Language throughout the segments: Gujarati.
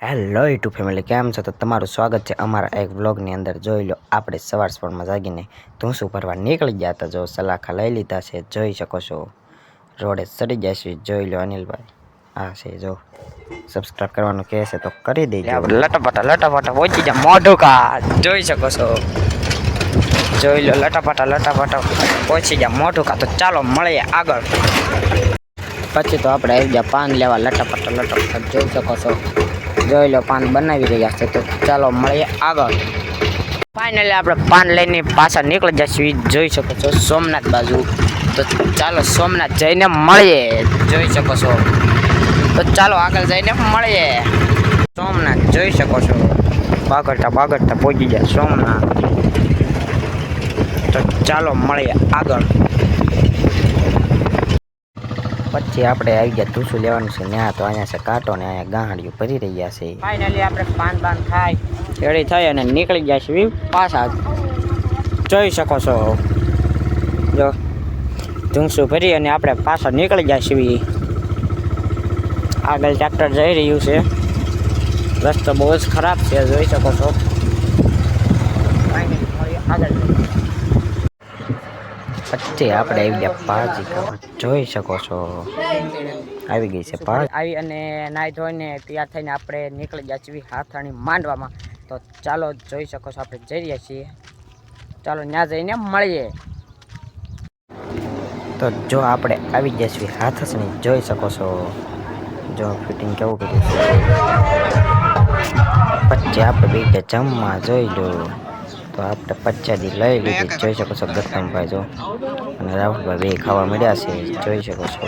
હેલો યુટ્યુબ ફેમિલી કેમ છો? તો તમારું સ્વાગત છે અમારા એક વ્લોગની અંદર. જોઈ લો, આપણે સવાર સવારમાં જાગીને ધૂંસું ભરવા નીકળી ગયા હતા. જો સલાખા લઈ લીધા છે, જોઈ શકો છો. રોડે ચડી જશે જોઈ લો, અનિલભાઈ. હા છે, જો. સબસ્ક્રાઈબ કરવાનું કહે છે, તો કરી દેજો. લટાપટા લટાપટા, પહોંચી જા, મોઢું કા જોઈ શકો છો. જોઈ લો, લટાપટા લટાપટા, પહોંચી જા, મોઢું કા તો ચાલો, મળીએ આગળ. પછી તો આપણે આવી ગયા, પાન લેવા, લટાપટા લટાપટા, જોઈ શકો છો. જોઈ લો, પાન બનાવી રહ્યા છે. તો ચાલો મળીએ આગળ. ફાઇનલી આપણે પાન લઈને પાછા નીકળી જશું જોઈ શકો છો સોમનાથ બાજુ. તો ચાલો સોમનાથ જઈને મળીએ. જોઈ શકો છો. તો ચાલો આગળ જઈને મળીએ. સોમનાથ જોઈ શકો છો. બાગડતા બાગડતા પહોંચી જાય સોમનાથ. તો ચાલો મળીએ આગળ. પછી આપણે આવી ગયા તુસું લેવાનું છે ત્યાં તો અહીંયા છે કાંટો ને અહીંયા ગાંહડિયું ભરી રહ્યા છે. ફાઇનલી આપણે પાન પાન ખાય રેડી થઈ અને નીકળી ગયા છે પાછા. જોઈ શકો છો. જો ધૂંસું ભરી અને આપણે પાછા નીકળી ગયા છીએ આગળ ટ્રેક્ટર જઈ રહ્યું છે. રસ્તો બહુ જ ખરાબ છે જોઈ શકો છો Finally મળીએ આગળ પછી આપણે આવી ગયા પાજી જોઈ શકો છો. આવી ગઈ છે આવી અને નાહી ધોઈને તૈયાર થઈને આપણે નીકળી ગયા છીએ હાથાણી માંડવામાં. તો ચાલો જોઈ શકો છો આપણે જઈ રહ્યા છીએ. ચાલો ત્યાં જઈને મળીએ. તો જો આપણે આવી ગયા છીએ હાથસણી જોઈ શકો છો. જો ફિટિંગ કેવું કર્યું છે. પછી આપણે બે જમવા જોઈ લો તો આપણે પચાદી લઈ લીધી. જોઈ શકો છો ગતમભાઈ જો. અને રાહુલભાઈ બે ખાવા મળ્યા છે. જોઈ શકો છો.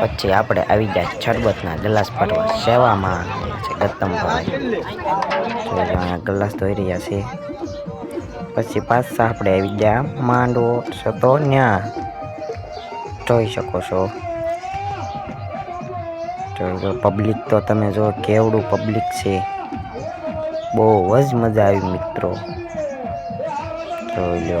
પછી આપણે આવી ગયા શરબતના ગ્લાસ પાટવા સેવામાં ગતમભાઈ ગ્લાસ ધોઈ રહ્યા છે. પછી પાછા આપણે આવી ગયા માંડવો છે તો ન્યા જોઈ શકો છો. પબ્લિક તો તમે જો કેવડું પબ્લિક છે. બહુ જ મજા આવી મિત્રો. જોઈ લો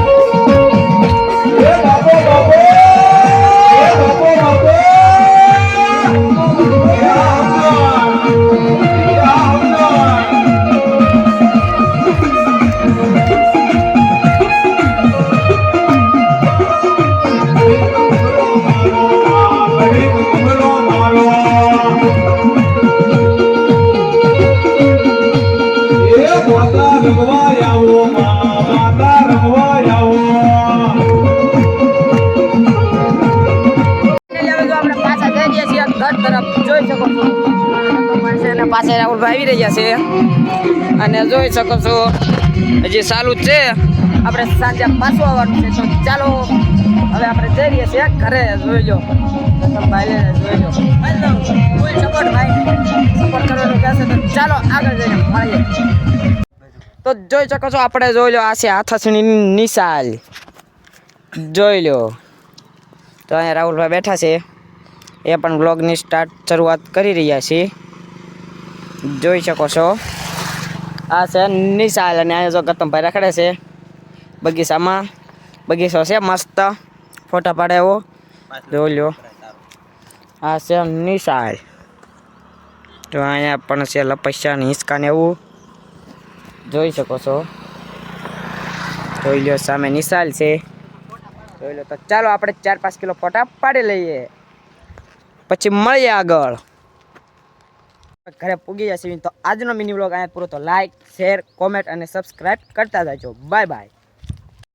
પાસે રાહુલભાઈ આવી રહ્યા છે. અને જોઈ શકો છો હજી ચાલુ જ છે. આપણે સાંજે પાછું આવવાનું છે. તો ચાલો હવે આપણે જઈ રહ્યા છીએ ઘરે. જોઈ લો. ભાઈ જોઈ લો. તો જોઈ શકો છો, આપણે જોઈ લો આ છે હાથસણી નિશાલ. જોઈ લો. તો અહીંયા રાહુલભાઈ બેઠા છે. એ પણ બ્લોગની સ્ટાર્ટ શરૂઆત કરી રહ્યા છે. જોઈ શકો છો. આ છે નિશાલ અને અહીંયા જો ગતમભાઈ રખડે છે. બગીચામાં. બગીચો છે, મસ્ત. ફોટા પાડે એવો જોઈ લો. આ છે નિશાલ. તો અહીંયા પણ છે લપસ્યા ને હિંચકા ને એવું. જોઈ શકો છો. જોઈ લો સામે નિશાલ છે. જોઈ લો તો ચાલો આપણે ચાર પાંચ કિલો ફોટા પાડી લઈએ. પછી મળીએ આગળ. ઘરે પૂગી જશે તો આજનો મિની બ્લોગ અહીંયા પૂરો. તો લાઈક શેર કોમેન્ટ અને સબસ્ક્રાઇબ કરતા જજો. Bye bye